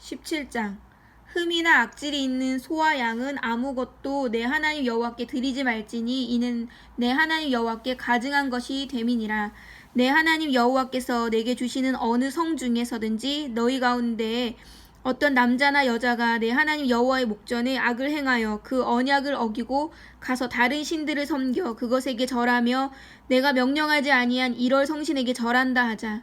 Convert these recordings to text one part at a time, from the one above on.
17장. 흠이나 악질이 있는 소와 양은 아무것도 내 하나님 여호와께 드리지 말지니 이는 내 하나님 여호와께 가증한 것이 됨이니라. 내 하나님 여호와께서 내게 주시는 어느 성 중에서든지 너희 가운데에 어떤 남자나 여자가 내 하나님 여호와의 목전에 악을 행하여 그 언약을 어기고 가서 다른 신들을 섬겨 그것에게 절하며 내가 명령하지 아니한 이럴 성신에게 절한다 하자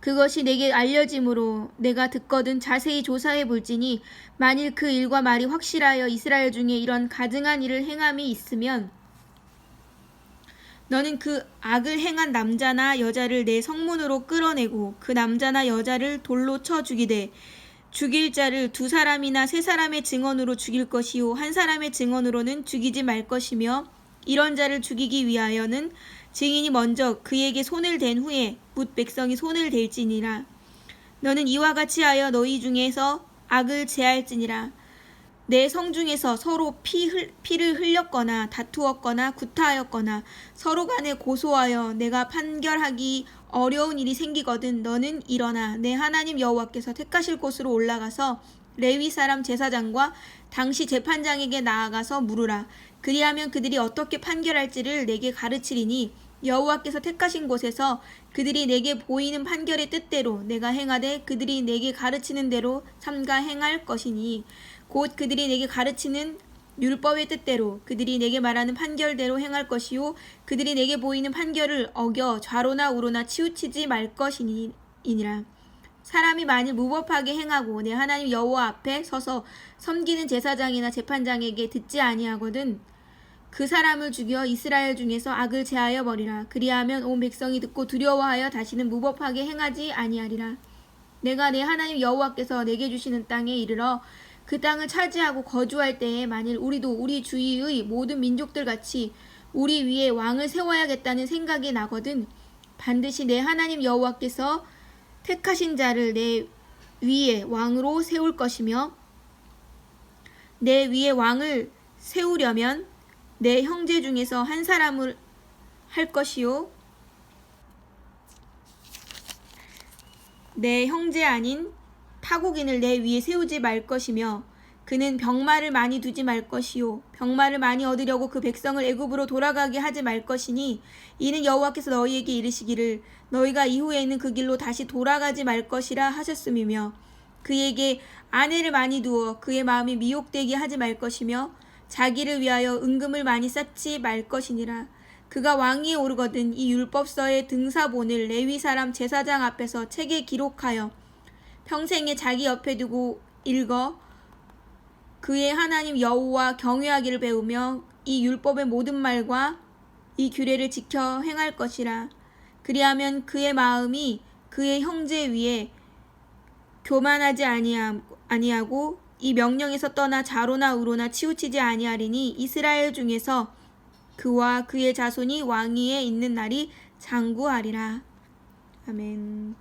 그것이 내게 알려짐으로 내가 듣거든 자세히 조사해 볼지니 만일 그 일과 말이 확실하여 이스라엘 중에 이런 가증한 일을 행함이 있으면 너는 그 악을 행한 남자나 여자를 내 성문으로 끌어내고 그 남자나 여자를 돌로 쳐 죽이되 죽일 자를 두 사람이나 세 사람의 증언으로 죽일 것이요 한 사람의 증언으로는 죽이지 말 것이며 이런 자를 죽이기 위하여는 증인이 먼저 그에게 손을 댄 후에 묻 백성이 손을 댈지니라. 너는 이와 같이 하여 너희 중에서 악을 제할지니라. 내 성 중에서 서로 피 흘, 피를 흘렸거나 다투었거나 구타하였거나 서로 간에 고소하여 내가 판결하기 어려운 일이 생기거든 너는 일어나 내 하나님 여호와께서 택하실 곳으로 올라가서 레위 사람 제사장과 당시 재판장에게 나아가서 물으라. 그리하면 그들이 어떻게 판결할지를 내게 가르치리니 여호와께서 택하신 곳에서 그들이 내게 보이는 판결의 뜻대로 내가 행하되 그들이 내게 가르치는 대로 삼가 행할 것이니 곧 그들이 내게 가르치는 율법의 뜻대로 그들이 내게 말하는 판결대로 행할 것이요 그들이 내게 보이는 판결을 어겨 좌로나 우로나 치우치지 말 것이니라 사람이 만일 무법하게 행하고 내 하나님 여호와 앞에 서서 섬기는 제사장이나 재판장에게 듣지 아니하거든. 그 사람을 죽여 이스라엘 중에서 악을 제하여 버리라. 그리하면 온 백성이 듣고 두려워하여 다시는 무법하게 행하지 아니하리라. 내가 내 하나님 여호와께서 내게 주시는 땅에 이르러 그 땅을 차지하고 거주할 때에 만일 우리도 우리 주위의 모든 민족들 같이 우리 위에 왕을 세워야겠다는 생각이 나거든 반드시 내 하나님 여호와께서 택하신 자를 내 위에 왕으로 세울 것이며 내 위에 왕을 세우려면 내 형제 중에서 한 사람을 할 것이요. 내 형제 아닌 타국인을 내 위에 세우지 말 것이며 그는 병마를 많이 두지 말 것이요. 병마를 많이 얻으려고 그 백성을 애굽으로 돌아가게 하지 말 것이니 이는 여호와께서 너희에게 이르시기를 너희가 이후에는 그 길로 다시 돌아가지 말 것이라 하셨음이며 그에게 아내를 많이 두어 그의 마음이 미혹되게 하지 말 것이며 자기를 위하여 은금을 많이 쌓지 말 것이니라. 그가 왕위에 오르거든 이 율법서의 등사본을 레위 사람 제사장 앞에서 책에 기록하여 평생에 자기 옆에 두고 읽어 그의 하나님 여호와 경외하기를 배우며 이 율법의 모든 말과 이 규례를 지켜 행할 것이라 그리하면 그의 마음이 그의 형제 위에 교만하지 아니하- 아니하고 이 명령에서 떠나 자로나 우로나 치우치지 아니하리니 이스라엘 중에서 그와 그의 자손이 왕위에 있는 날이 장구하리라 아멘.